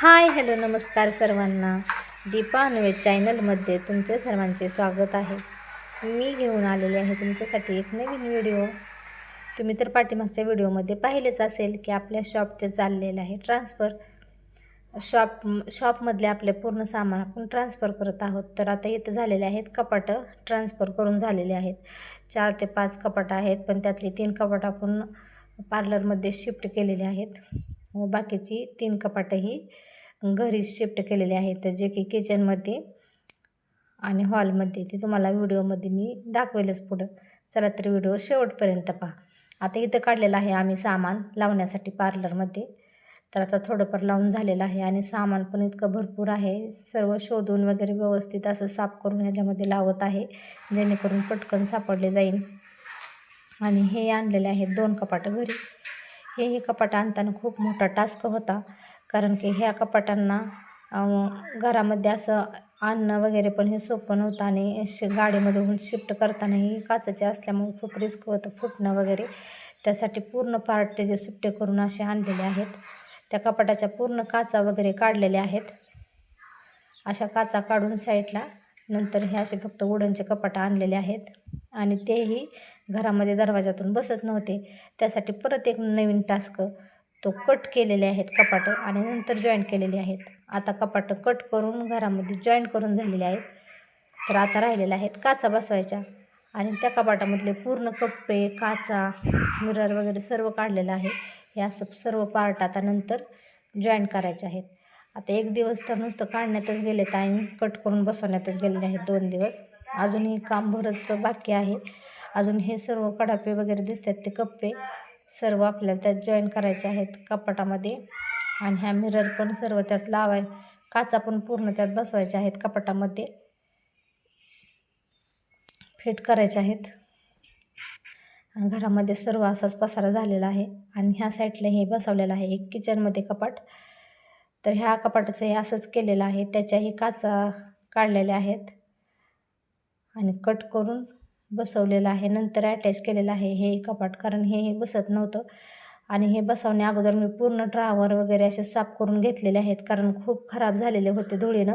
Hi hello नमस्कार सर्वांना. दीपा अन्वे चॅनलमध्ये तुमचे सर्वांचे स्वागत आहे. मी घेऊन आलेले आहे तुमच्यासाठी एक नवीन व्हिडिओ तुम्ही तर पाठीमागच्या व्हिडिओमध्ये पाहिलेच असेल की आपल्या शॉपचे चाललेलं आहे ट्रान्सफर शॉप शॉपमधले आपले पूर्ण सामान आपण ट्रान्सफर करत आहोत. तर आता इथं झालेले आहेत कपाटं. ट्रान्सफर करून झालेले आहेत. चार ते पाच कपाटं आहेत पण त्यातली तीन कपाटं आपण पार्लरमध्ये शिफ्ट केलेले आहेत. व बाकीची तीन कपाटंही घरी शिफ्ट केलेली आहेत. जे की किचनमध्ये आणि हॉलमध्ये ते तुम्हाला व्हिडिओमध्ये मी दाखवेलच पुढं. चला तर व्हिडिओ शेवटपर्यंत पहा. आता इथं काढलेलं आहे आम्ही सामान लावण्यासाठी पार्लरमध्ये तर आता थोडंफार लावून झालेलं आहे आणि सामान पण इतकं भरपूर आहे. सर्व शोधून वगैरे व्यवस्थित असं साफ करून ह्याच्यामध्ये लावत आहे जेणेकरून पटकन सापडले जाईल आणि हे आणलेले आहेत दोन कपाटं घरी. हेही कपाट आणताना खूप मोठा टास्क होता. कारण की ह्या कपाटांना घरामध्ये असं आणणं वगैरे पण हे सोपं नव्हतं आणि शि गाडीमधून शिफ्ट करतानाही काचाचे असल्यामुळे खूप रिस्क होतं फुटणं वगैरे. त्यासाठी पूर्ण पार्ट त्याचे सुट्टे करून असे आणलेले आहेत. त्या कपाटाच्या पूर्ण काचा वगैरे काढलेल्या आहेत. अशा काचा काढून साईडला नंतर हे असे फक्त वुडनचे कपाट आणलेले आहेत. आणि तेही घरामध्ये दरवाजातून बसत नव्हते. त्यासाठी परत एक नवीन टास्क तो कट केलेले आहेत कपाटं आणि नंतर जॉईंट केलेले आहेत. आता कपाटं कट करून घरामध्ये जॉईंट करून झालेले आहेत. तर आता राहिलेल्या आहेत काचा बसवायच्या आणि त्या कपाटामधले पूर्ण कप्पे काचा मिरर वगैरे सर्व काढलेलं आहे. हे असं सर्व पार्ट आता नंतर जॉईंट करायचे आहेत. आता एक दिवस तर नुसतं काढण्यातच गेलेत आणि कट करून बसवण्यातच गेलेले आहेत दोन दिवस. अजूनही काम भरच बाकी आहे. अजून हे सर्व कडापे वगैरे दिसतात ते कप्पे. सर्व आपल्याला त्यात जॉईन करायचे आहेत कपाटामध्ये. आणि ह्या मिरर पण सर्व त्यात लावाय काचा पण पूर्ण त्यात बसवायच्या आहेत कपाटामध्ये. फिट करायचे आहेत. आणि घरामध्ये सर्व असाच पसारा झालेला आहे. आणि ह्या साईडला हे बसवलेलं आहे एक किचनमध्ये कपाट. तर ह्या कपाटाचं हे असंच केलेलं आहे. त्याच्याही काचा काढलेल्या आहेत. आणि कट करून बसवलेलं आहे. नंतर अटॅच केलेलं आहे. हे कपाट कारण हे हे बसत नव्हतं. आणि हे बसवण्या अगोदर मी पूर्ण ड्रावर वगैरे असे साफ करून घेतलेले आहेत. कारण खूप खराब झालेले होते धुळीनं.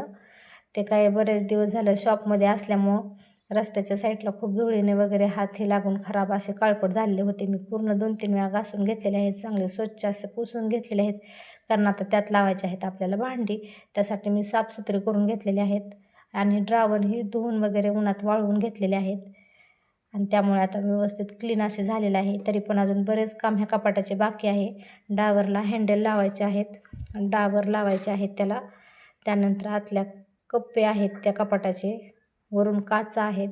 ते काय बरेच दिवस झालं शॉपमध्ये असल्यामुळं रस्त्याच्या साईडला खूप धुळीने वगैरे हात हे लागून खराब असे काळपट झालेले होते. मी पूर्ण दोन तीन वेळा घासून घेतलेले आहेत. चांगले स्वच्छ असे पुसून घेतलेले आहेत. कारण आता त्यात लावायचे आहेत आपल्याला भांडी. त्यासाठी मी साफसुथरे करून घेतलेले आहेत. आणि ड्रावरही धुवून वगैरे उन्हात वाळवून घेतलेले आहेत. आणि त्यामुळे आता व्यवस्थित क्लीन असे झालेलं आहे. तरी पण अजून बरेच काम ह्या कपाटाचे बाकी आहे. डावरला हँडल लावायचे आहेत. डावर लावायचे आहेत त्याला. त्यानंतर आतल्या कप्पे आहेत त्या कपाटाचे. वरून काचा आहेत.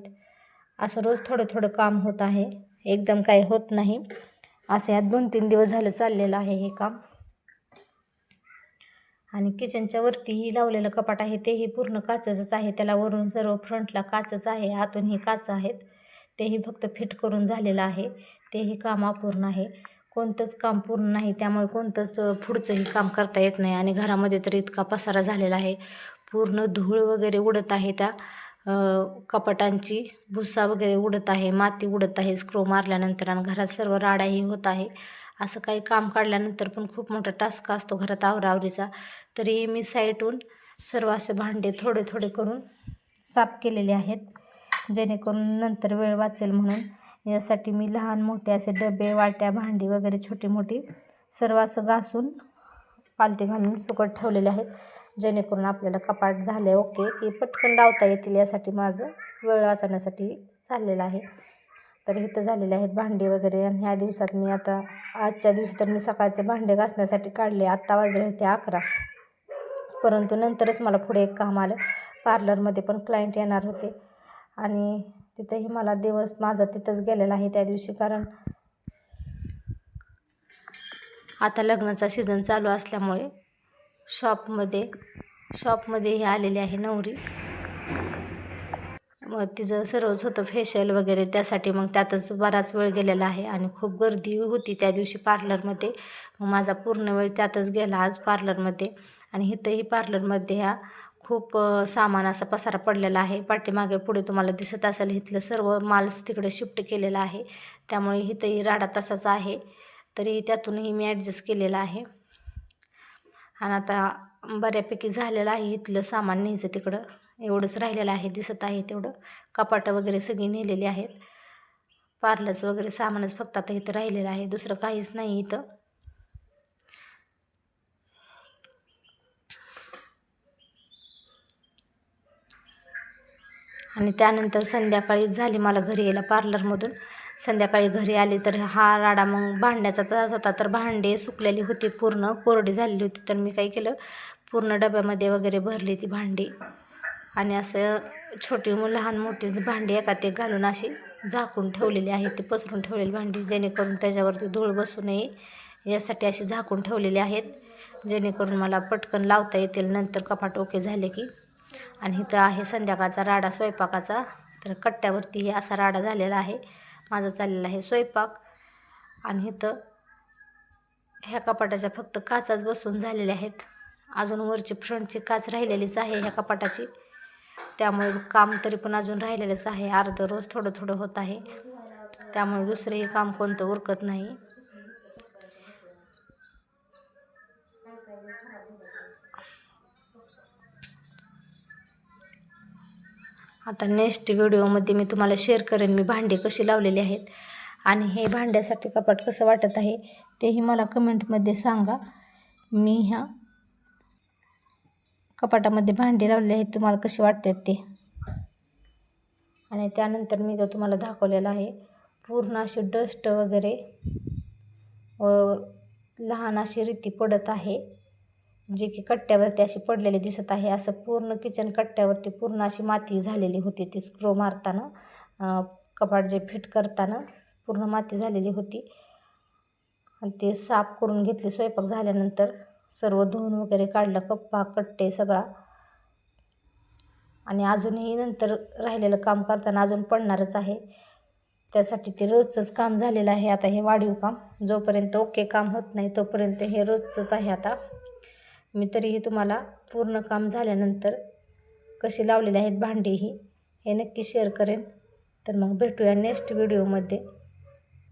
असं रोज थोडं थोडं काम होत आहे. एकदम काही होत नाही. असं यात दोन तीन दिवस झालं चाललेलं आहे हे काम. आणि किचनच्या वरतीही लावलेलं कपाट आहे तेही पूर्ण काचंच आहे. त्याला वरून सर्व फ्रंटला काचच आहे आतूनही काच आहेत. तेही फक्त फिट करून झालेलं आहे. तेही काम अपूर्ण आहे. कोणतंच काम पूर्ण नाही त्यामुळे कोणतंच पुढचंही काम करता येत नाही आणि घरामध्ये तर इतका पसारा झालेला आहे. पूर्ण धूळ वगैरे उडत आहे त्या कपाटांची. भुसा वगैरे उडत आहे माती उडत आहे स्क्रो मारल्यानंतर आणि घरात सर्व राडाही होत आहे. असं काही काम काढल्यानंतर पण खूप मोठा टास्क असतो घरात आवरावरीचा. तरी मी साईटहून सर्व असे भांडे थोडे थोडे करून साफ केलेले आहेत. जेणेकरून नंतर वेळ वाचेल म्हणून. यासाठी मी लहान मोठे असे डबे वाट्या भांडी वगैरे छोटी मोठी सर्व असं घासून पालती घालून सुकट ठेवलेले आहेत. जेणेकरून आपल्याला कपाट झाले ओके. की पटकन लावता येतील यासाठी माझं वेळ वाचवण्यासाठी चाललेलं आहे. तर इथं झालेले आहेत भांडे वगैरे. आणि ह्या दिवसात मी आता आजच्या दिवशी तर मी सकाळचे भांडे घासण्यासाठी काढले. आत्ता वाजले होते अकरा. परंतु नंतरच मला पुढे एक काम आलं. पार्लरमध्ये पण क्लायंट येणार होते. आणि तिथंही मला दिवस माझा तिथंच गेलेला आहे त्या दिवशी कारण आता लग्नाचा सीझन चालू असल्यामुळे शॉपमध्ये शॉपमध्ये हे आहे नवरी. मग तिचं सर्वच होतं फेशियल वगैरे त्यासाठी मग त्यातच बराच वेळ गेलेला आहे आणि खूप गर्दी होती त्या दिवशी पार्लरमध्ये मग माझा पूर्ण वेळ त्यातच गेला आज पार्लरमध्ये आणि इथंही पार्लरमध्ये ह्या खूप सामान असा पसारा पडलेला आहे. पाठीमागे पुढे तुम्हाला दिसत असेल इथलं सर्व मालच तिकडे शिफ्ट केलेला आहे. त्यामुळे इथंही राडा तसाच आहे. तरी त्यातूनही मी ॲडजस्ट केलेला आहे. आणि आता बऱ्यापैकी झालेलं आहे इथलं सामान न्यायचं तिकडं. एवढंच राहिलेलं आहे दिसत आहे तेवढं. कपाटं वगैरे सगळी नेलेली आहेत. पार्लरचं वगैरे सामानच फक्त आता इथं राहिलेलं आहे दुसरं काहीच नाही इथं. आणि त्यानंतर संध्याकाळी झाली मला घरी यायला पार्लरमधून. संध्याकाळी घरी आली तर हा राडा मग भांड्याचा त्रास होता तर भांडे सुकलेली होती पूर्ण कोरडी झालेली होती तर मी काय केलं? पूर्ण डब्यामध्ये वगैरे भरली ती भांडी. आणि असं छोटी लहान मोठी भांडी एका ते घालून अशी झाकून ठेवलेली आहे ती पसरून ठेवलेली भांडी जेणेकरून त्याच्यावरती धूळ बसू नये. यासाठी अशी झाकून ठेवलेली आहेत. जेणेकरून मला पटकन लावता येतील नंतर कपाट ओके झाले की. आणि इथं आहे संध्याकाळचा राडा स्वयंपाकाचा. तर कट्ट्यावरती हे असा राडा झालेला आहे. माझा चाललेला आहे स्वयंपाक. आणि इथं ह्या कपाटाच्या फक्त काचाच बसून झालेल्या आहेत. अजून वरची फ्रंटची काच राहिलेलीच आहे ह्या कपाटाची. त्यामुळे काम तरी पण अजून राहिलेलंच आहे. अर्धं रोज थोडं थोडं होत आहे. त्यामुळे दुसरंही काम कोणतं उरकत नाही. आता नेक्स्ट व्हिडिओमध्ये मी तुम्हाला शेअर करेन मी भांडे कशी लावलेली आहेत. आणि हे भांड्यासाठी कपाट कसं वाटत आहे तेही मला कमेंटमध्ये सांगा. मी ह्या कपाटामध्ये भांडी लावले आहेत. तुम्हाला कसे वाटतात ते? आणि त्यानंतर मी तो तुम्हाला दाखवलेलं आहे. पूर्ण अशी डस्ट वगैरे व लहान अशी रीती पडत आहे. जे की कट्ट्यावरती अशी पडलेली दिसत आहे. असं पूर्ण किचन कट्ट्यावरती पूर्ण अशी माती झालेली होती ती स्क्रो मारताना. कपाट जे फिट करताना पूर्ण माती झालेली होती. आणि ते साफ करून घेतली स्वयंपाक झाल्यानंतर. सर्व धुवून वगैरे काढलं कप्पा कट्टे सगळा. आणि अजूनही नंतर राहिलेलं काम करताना अजून पडणारच आहे. त्यासाठी ते रोजचंच काम झालेलं आहे आता हे वाढीव काम. जोपर्यंत ओके काम होत नाही तोपर्यंत हे रोजचंच आहे आता. मी तरीही तुम्हाला पूर्ण काम झाल्यानंतर कशी लावलेली आहेत भांडी ही हे नक्की शेअर करेन. तर मग भेटूया नेक्स्ट व्हिडिओमध्ये